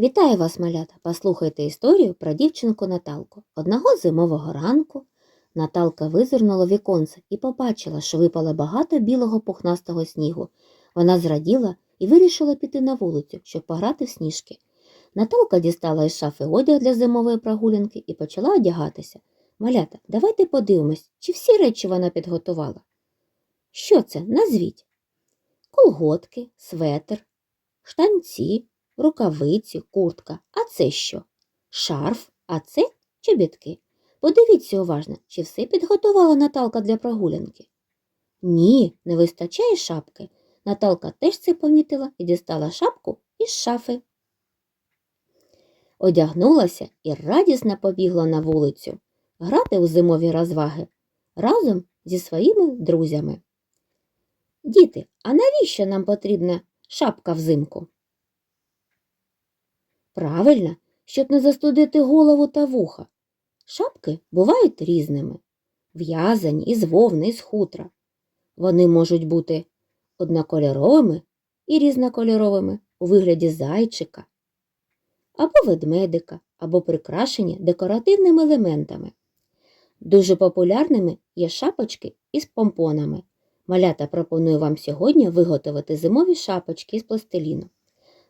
Вітаю вас, малята! Послухайте історію про дівчинку Наталку. Одного зимового ранку Наталка визирнула віконце і побачила, що випало багато білого пухнастого снігу. Вона зраділа і вирішила піти на вулицю, щоб пограти в сніжки. Наталка дістала із шафи одяг для зимової прогулянки і почала одягатися. Малята, давайте подивимось, чи всі речі вона підготувала. Що це? Назвіть. Колготки, светр, штанці, рукавиці, куртка. А це що? Шарф, а це чобітки. Подивіться уважно, чи все підготувала Наталка для прогулянки. Ні, не вистачає шапки. Наталка теж це помітила і дістала шапку із шафи. Одягнулася і радісно побігла на вулицю грати у зимові розваги разом зі своїми друзями. Діти, а навіщо нам потрібна шапка взимку? Правильно, щоб не застудити голову та вуха. Шапки бувають різними в'язані із вовни, із хутра. Вони можуть бути однокольоровими і різнокольоровими у вигляді зайчика, або ведмедика, або прикрашені декоративними елементами. Дуже популярними є шапочки із помпонами. Малята пропоную вам сьогодні виготовити зимові шапочки з пластиліну.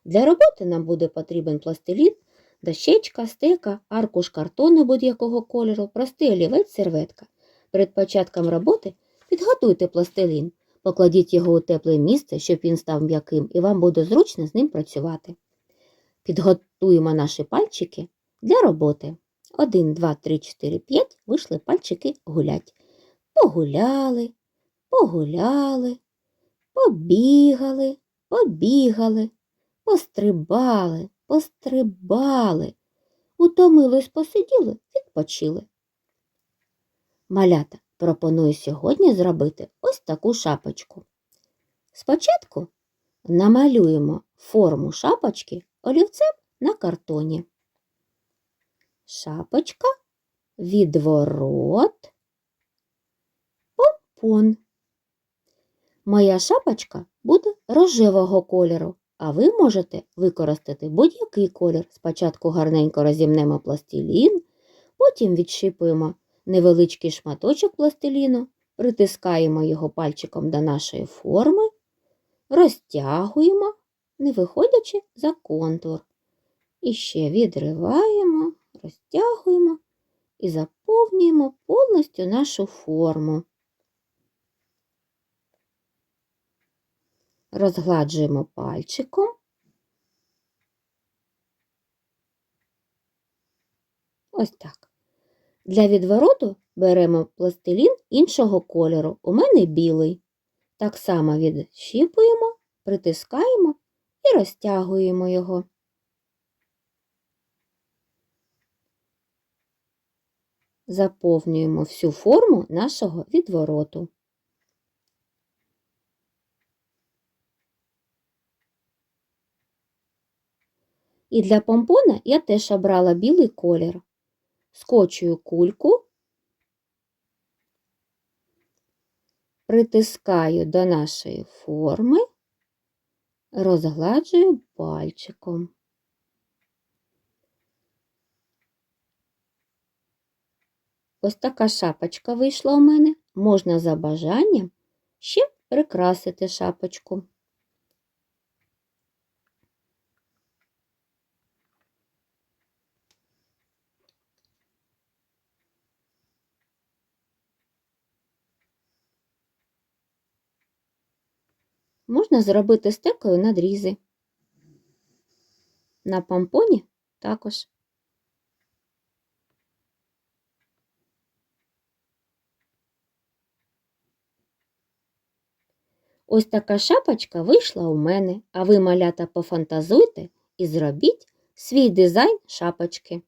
Для роботи нам буде потрібен пластилін, дощечка, стека, аркуш картону будь-якого кольору, простий олівець, серветка. Перед початком роботи підготуйте пластилін, покладіть його у тепле місце, щоб він став м'яким, і вам буде зручно з ним працювати. Підготуємо наші пальчики для роботи. 1, 2, 3, 4, 5 вийшли пальчики гулять. Погуляли, погуляли, побігали, побігали, пострибали, пострибали, утомились, посиділи, відпочили. Малята пропоную сьогодні зробити ось таку шапочку. Спочатку намалюємо форму шапочки олівцем на картоні. Шапочка, відворот, помпон. Моя шапочка буде рожевого кольору, а ви можете використати будь-який колір. Спочатку гарненько розімнемо пластилін, потім відшипуємо невеличкий шматочок пластиліну, притискаємо його пальчиком до нашої форми, розтягуємо, не виходячи за контур. І ще відриваємо, розтягуємо і заповнюємо повністю нашу форму. Розгладжуємо пальчиком. Ось так. Для відвороту беремо пластилін іншого кольору. У мене білий. Так само відщіпуємо, притискаємо і розтягуємо його. Заповнюємо всю форму нашого відвороту. І для помпона я теж обрала білий колір. Скочую кульку, притискаю до нашої форми, розгладжую пальчиком. Ось така шапочка вийшла у мене. Можна за бажанням ще прикрасити шапочку. Можна зробити стекою надрізи. На помпоні також. Ось така шапочка вийшла у мене, а ви, малята, пофантазуйте і зробіть свій дизайн шапочки.